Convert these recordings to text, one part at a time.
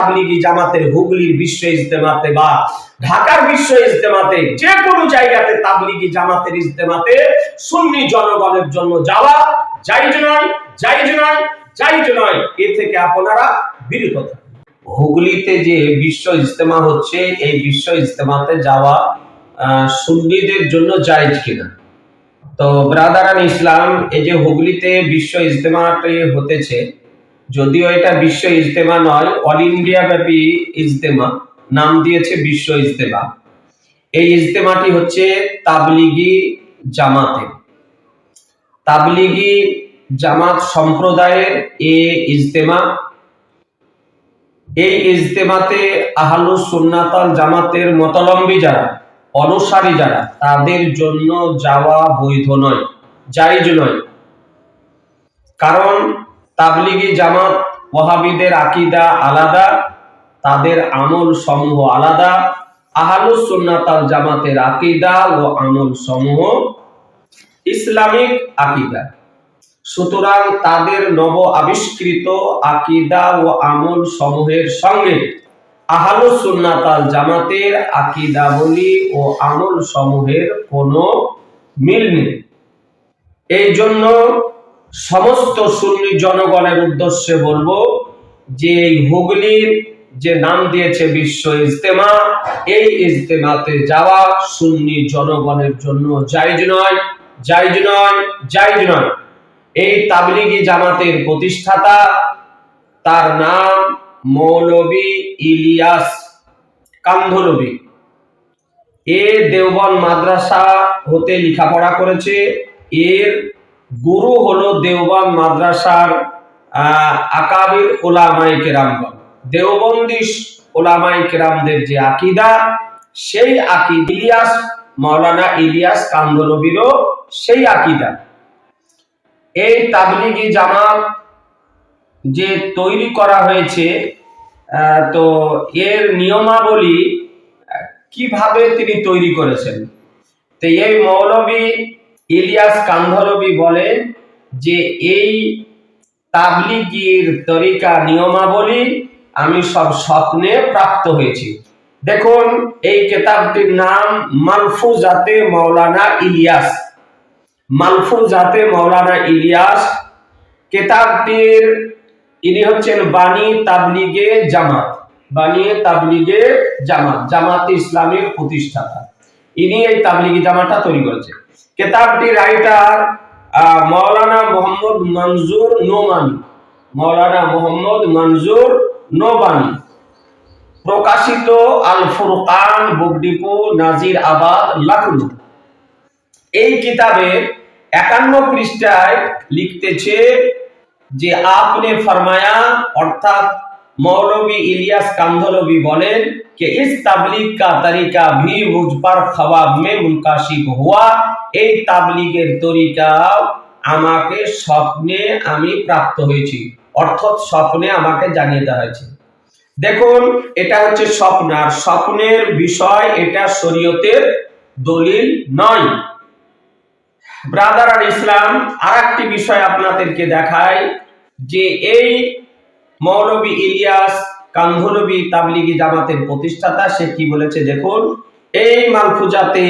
তাবলিগি জামাতের হুগলির বিশ্ব ইজতেমাতে বা ঢাকার বিশ্ব ইজতেমাতে যে কোনো জায়গাতে তাবলিগি জামাতের ইজতেমাতে সুন্নি জনগণের জন্য যাওয়া নয় নয় নয়। এ থেকে আপনারা বিরত হুগলিতে যে বিশ্ব ইজতেমা হচ্ছে, এই বিশ্ব ইজতেমাতে যাওয়া সুন্নিদের জন্য জায়েজ কিনা? তো ব্রাদারান ইসলাম, এই যে হুগলিতে বিশ্ব ইজতেমাটি হতেছে যদিও এটা বিশ্ব ইজতেমা নয় অল ইন্ডিয়া ব্যাপী ইজতেমা। নাম দিয়েছে বিশ্ব ইজতেমা। এই ইজতেমাটি হচ্ছে তাবলিগি জামাতে। তাবলিগি জামাত সম্প্রদায়ের এ ইজতেমা। এই ইজতেমাতে আহলু সুন্নাতাল জামাতের মতলম্বী যারা, অনুসারী যারা, তাদের জন্য যাওয়া বৈধ নয়, জায়েজ নয়। কারণ তাবলিগি জামাত ওয়াহাবিদের আকিদা আলাদা, তাদের আমল সমূহ আলাদা আহলু সুন্নাতাল জামাতের আকিদা ও আমল সমূহ ইসলামিক আকিদা। সুতরাং তাদের নব আবিষ্কৃত আকিদা ও আমল সমূহের সঙ্গে আহলু সুন্নাতাল জামাতের আকিদাবলী ও আমল সমূহের কোনো মিল নেই। এই জন্য সমস্ত সুন্নি জনগণের উদ্দেশ্যে বলব যে এই হুগলির যে নাম দিয়েছে বিশ্ব ইজতেমা, এই ইজতেমাতে যাওয়া সুন্নি জনগণের জন্য জায়জ নয় জায়জ নয় জায়জ নয়। এই তাবলিগি জামাতের প্রতিষ্ঠাতা, তার নাম মৌলবী ইলিয়াস কান্ধলবী। এ দেওবন মাদ্রাসা হতে লেখাপড়া করেছে। এর গুরু হলো দেওবন মাদ্রাসার আকাবির ওলামাই কেরামগণ। দেওবন্দি ওলামাই কেরামদের যে আকিদা, সেই আকিদ ইলিয়াস ইলিয়াস কান্দলবীরও সেই আকিদা। এই তাবলিগি জামাত যে তৈরি করা হয়েছে তো এর নিয়মাবলী কীভাবে তিনি তৈরি করেছেন? তো এই মৌলবী ইলিয়াস কান্ধলবী বলেন যে, এই তাবলিগির তরিকা নিয়মাবলী আমি সব স্বপ্নে প্রাপ্ত হয়েছি। দেখুন, এই কেতাবটির নাম মালফুজাতে মৌলানা ইলিয়াস। মালফুজাতে মৌলানা ইলিয়াস কেতাবটির, ইনি হচ্ছেন বাণী তাবলিগে জামাত, বাণী তাবলিগে জামাত জামাত ইসলামের প্রতিষ্ঠাতা। ইনি এই তাবলিগি জামাতটা তৈরি করেছে কেতাবটি রাইটার আহ, মাওলানা মোহাম্মদ মনজুর নোমানি। মাওলানা মোহাম্মদ মনজুর নোবানি প্রকাশিত আল ফুরকান বুক ডিপো নাজির আবাদ লখনৌ। এই কিতাবের একান্ন পৃষ্ঠায় লিখতেছে যে আপনি ফরমায়া অর্থাৎ মৌলবী ইলিয়াস কান্ধলবি বলেন যে, ইস তাবলিগ কা তরিকা ভি মুজ পর খবাব মে মুনকাশিব হুয়া। এই তাবলিগের তরিকা আমাকে স্বপ্নে আমি প্রাপ্ত হয়েছি। অর্থাৎ স্বপ্নে আমাকে জানিয়ে দেওয়া হয়েছে। দেখুন, এটা হচ্ছে স্বপ্ন, আর স্বপ্নের বিষয় এটা শরীয়তের দলিল নয়। ব্রাদার আর ইসলাম আর একটি বিষয় আপনাদেরকে দেখায় যে, এই মৌলবী ইলিয়াস কান্ধলবী তাবলিগি জামাতের প্রতিষ্ঠাতা সে কি বলেছে দেখুন এই মালফুজাতে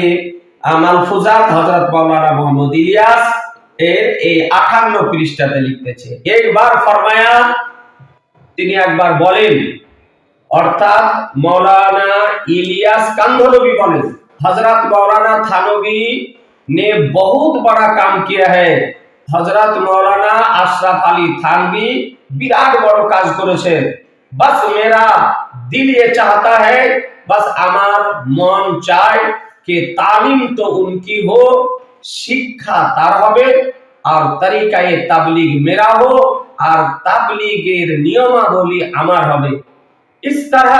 আহ, মালফুজাত হজরত মাওলানা মোহাম্মদ ইলিয়াস এর এই আঠান্ন পৃষ্ঠাতে লিখতেছে একবার ফরমায়া তিনি একবার বলেন অর্থাৎ मौलाना इलियास कांधलवी बने हजरत मौलाना थानवी ने बहुत बड़ा काम किया है হজরত মৌলানা আশরাফ আলী থানবি বিরাট বড় কাজ করেছে বাস মেরা দিল ये चाहता है बस আমার মন চায় कि तालीम तो उनकी हो শিক্ষা তার হবে আর তরিকায়ে তাবলিগ মেরা हो আর তাবলিগের নিয়মাবলী আমার হবে इस तरह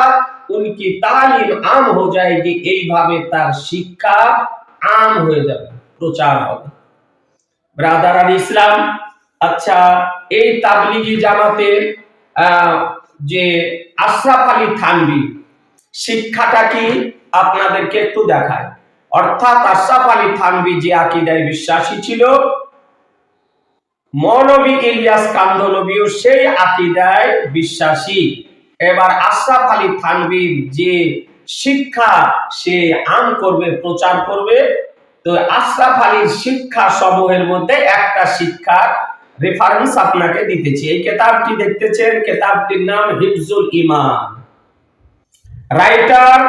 उनकी तालीम आम हो जाएगी এইভাবে তার শিক্ষা আম হয়ে যাবে প্রচার হবে ব্রাদার আল ইসলাম আচ্ছা এই তাবলিগি জামাতের যে আশরাফ আলী থানবি শিক্ষাটা কি? আপনাদেরকে একটু দেখায় অর্থাৎ আশরাফ আলী থানবি যে আকিদায় বিশ্বাসী ছিল মৌলবী ইলিয়াস কান্দলবিও সেই আকিদায় বিশ্বাসী। এবার আশরাফ আলী থানবীর যে শিক্ষা, সে আম করবে, প্রচার করবে। তো আশরাফ আলীর শিক্ষা সমূহের মধ্যে একটা শিক্ষার রেফারেন্স আপনাকে দিতেছি। এই কেতাবটি দেখতেছেন, কেতাবটির নাম হিফজুল ইমান রাইটার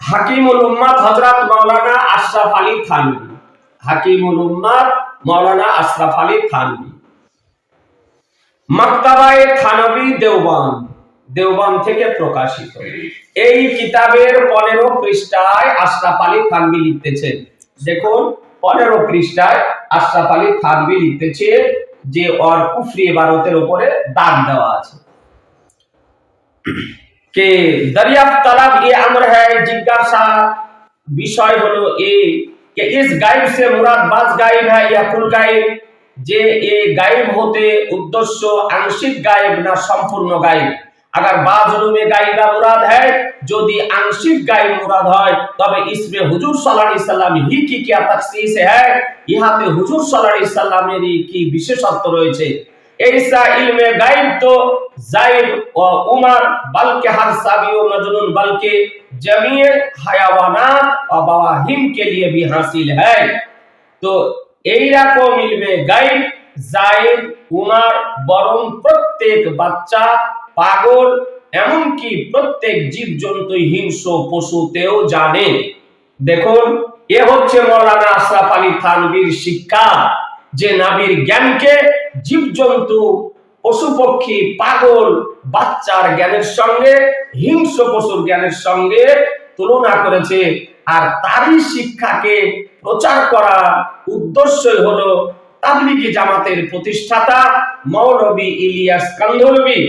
হাকিমুল উম্মাদ হযরত মাওলানা আশরাফ আলী থানভী। হাকিমুল উম্মাদ মাওলানা আশরাফ আলী থানভী। মাকতাবায়ে থানভী দেওবান দেওবান থেকে প্রকাশিত। এই কিতাবের পনেরো পৃষ্ঠায় আশরাফ আলী থানবি লিখতেছেন। দেখুন, পনেরো পৃষ্ঠায় আশরাফ আলী থানবি লিখতেছে যে অর কুফরি ভারতের উপরে দাগ দেওয়া আছে। কে দরিয়াব তালাব এ আমর হ্যায়, জিজ্ঞাসা বিষয় হলো এ কে ইস গায়েব সে মুরাদ বাস গায়েব হ্যায় ইয়া কুল গায়েব যে এ গায়েব হতে উদ্দেশ্য আংশিক গায়েব না সম্পূর্ণ গায়েব আগার বাজরুমে গাইবা মুরাদ হয় যদি আংশিক গাইব মুরাদ হয় তবে ইসমে হুজুর সাল্লাল্লাহু আলাইহি সাল্লাম হি কি কি তাকসিস হয় ইহাতে হুজুর সাল্লাল্লাহু আলাইহি সাল্লামের কি বিশেষত্ব রয়েছে এইসা ইলমে গাইব তো জাইদ ও উমার বলকে হর সাবি ও মজনুন বলকে জমিয়ে হায়াওয়ানাত ও বাওয়াহিম কে লিয়ে ভি হাসিল হয় তো এই রকম ইলমে গাইব জাইদ উমার বরং প্রত্যেক বাচ্চা পাগল, এমনকি প্রত্যেক জীব জীবজন্তু হিংস্র পশুতেও জানে। দেখুন, এ হচ্ছে মৌলানা আশরাফ আলী থানবীর শিক্ষা, যে নাবির জ্ঞানকে জীবজন্তু পশু পক্ষী পাগল, বাচ্চার জ্ঞানের সঙ্গে, হিংস্র পশুর জ্ঞানের সঙ্গে তুলনা করেছে। আর তারই শিক্ষাকে প্রচার করা উদ্দেশ্যই হলো তাবলিগি জামাতের প্রতিষ্ঠাতা মৌলবী ইলিয়াস কান্ধলবী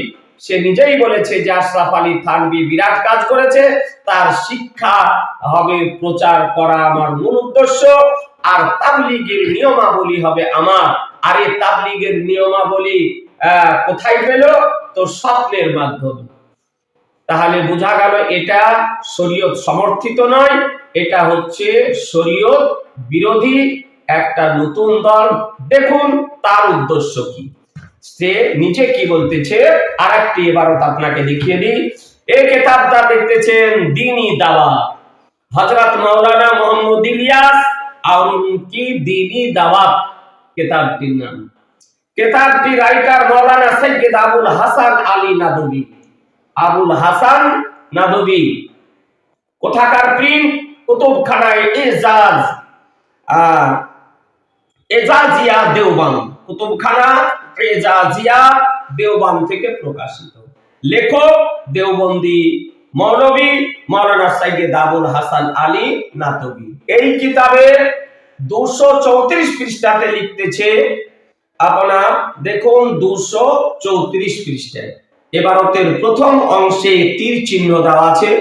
সে নিজেই বলেছে যে আশরাফ আলী থানবী বিরাট কাজ করেছে, তার শিক্ষা হবে প্রচার করা আমার মূল উদ্দেশ্য, আর তাবলিগের নিয়মাবলী হবে আমার। আর এই তাবলিগের নিয়মাবলী কোথায় পেল? তো স্বপ্নের মাধ্যমে। তাহলে বোঝা গেল এটা শরীয়ত সমর্থিত নয়, এটা হচ্ছে শরীয়ত বিরোধী একটা নতুন দল। দেখুন তার উদ্দেশ্য কি। সে নিচে কি বলতেছে? আর একটি এবারত আপনাকে দেখিয়ে দিই। এই কেতাবটা দেখতেছেন দিনী দাওয়া হজরত মৌলানা মোহাম্মদ ইলিয়াস দাওয়াত কেতাবটির নাম। কেতাবটি রাইটার সৈয়দ আবুল হাসান আলী নাদবী। আবুল হাসান নাদবী। কোথাকার প্রিন্ট? কুতুবখানায় এজাজ। এজাজিয়া দেওবান কুতুবখানা এজাজিয়া দেওবান থেকে প্রকাশিত। লেখক দেওবন্দি মৌলবী মৌলানা সাইয়েদ আবুল হাসান আলী নাতবী। এই কিতাবের দুশো চৌত্রিশ পৃষ্ঠাতে লিখতেছে, আপনার দেখুন দুশো চৌত্রিশ পৃষ্ঠায়। এবারতের প্রথম অংশে তীর চিহ্ন দেওয়া আছে।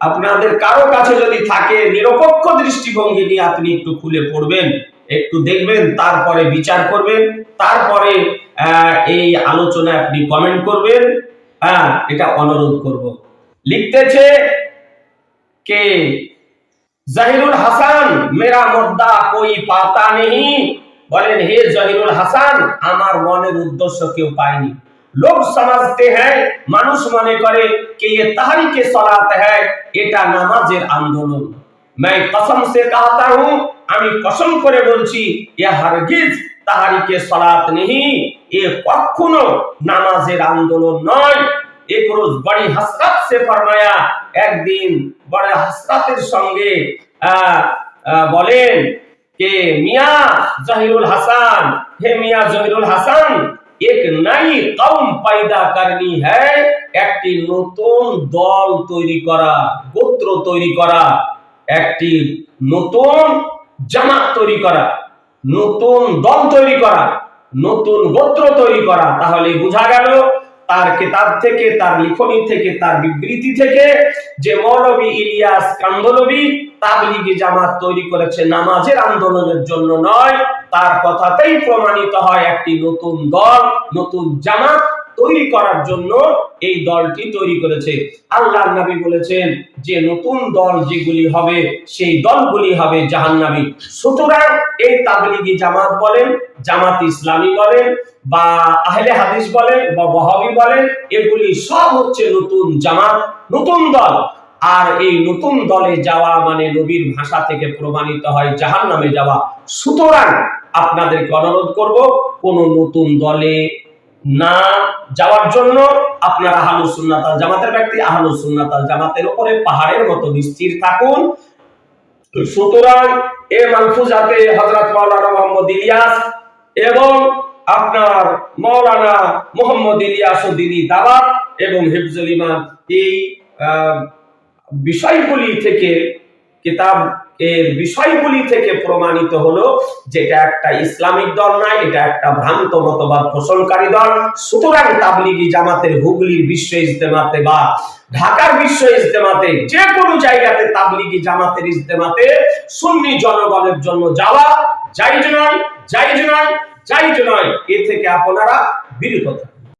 আপনাদের কারও কাছে যদি থাকে নিরপেক্ষ দৃষ্টিভঙ্গি নিয়ে আপনি একটু খুলে পড়বেন। একটু দেখবেন, তারপরে বিচার করবেন, তারপরে এই আলোচনায় আপনি কমেন্ট করবেন। হ্যাঁ এটা অনুরোধ করব। লিখতেছে কে? জাহিরুল হাসান, মেরা মুদ্দা কই পাতা নেই বলেন, হে জাহিরুল হাসান, আমার মনের উদ্দেশ্য কেউ পায়নি। লোক সমাজতে হ্যাঁ মানুষ মনে করে কে তাহরিকে সলাত হ্যাঁ এটা নামাজের আন্দোলন। मैं कसम से कहता हूं আমি কসম করে বলছি এ হারগিজ তাহারিকে সলাত নেই এ কখনো নামাজের আন্দোলন নয় এক রোজ বড়ি হাসরাত সে ফরমায়া একদিন বড় হাসরাতের সঙ্গে আহ, আহ, বলেন কে মিয়া জহিরুল হাসান হে মিয়া জহিরুল হাসান এক নাই কৌম পয়দা করনি হ্যায় একটি নতুন দল তৈরি করা গোত্র তৈরি করা একটি নতুন জামাত তৈরি করা, নতুন দল তৈরি করা, নতুন গোত্র তৈরি করা। তাহলে বোঝা গেল, তার কেতাব থেকে, তার লিখনি থেকে, তার বিবৃতি থেকে যে মৌলবী ইলিয়াস কান্দলবী তাবলিগি জামাত তৈরি করেছে নামাজের আন্দোলনের জন্য নয়, তার কথাতেই প্রমাণিত হয় একটি নতুন দল, নতুন জামাত তৈরি করার জন্য এই দলটি তৈরি করেছে। আল্লাহ নবী বলেছেন যে, নতুন দল যেগুলি হবে, সেই দলগুলি হবে জাহান্নামী। সুতরাং এই তাবলিগি জামাত বলেন, জামাত ইসলামী বলেন, বা আহলে হাদিস বলেন, বা ওয়াহাবি বলেন, এগুলি সব হচ্ছে নতুন জামাত, নতুন দল। আর এই নতুন দলে যাওয়া মানে নবীর ভাষা থেকে প্রমাণিত হয় জাহান নামে যাওয়া। সুতরাং আপনাদেরকে অনুরোধ করব, কোন নতুন দলে না যাওয়ার জন্য আপনারা আহলু সুন্নাতাল জামাতের ব্যক্তি আহলু সুন্নাতাল জামাতের উপরে পাহাড়ের মতো স্থির থাকুন। সুতরাং এ মালফুজাতে হযরত মাওলানা মোহাম্মদ ইলিয়াস এবং আপনার মাওলানা মোহাম্মদ ইলিয়াস উদ্দিনী দাওয়াত এবং হিফজুল ইমান এই বিষয়গুলি থেকে কিতাব এর বিষয়গুলি থেকে প্রমাণিত হলো যেটা একটা ইসলামিক দল নয়, এটা একটা ভ্রান্ত মতবাদ পোষণকারী দল। সুতরাং তাবলিগি জামাতের হুগলির বিশ্ব ইজতেমাতে বা ঢাকার বিশ্ব ইজতেমাতে যে কোনো জায়গাতে তাবলিগি জামাতের ইজতেমাতে সুন্নি জনগণের জন্য যাওয়া যাইজ নয় যাইজ নয় যাইজ নয়, এ থেকে আপনারা বিরত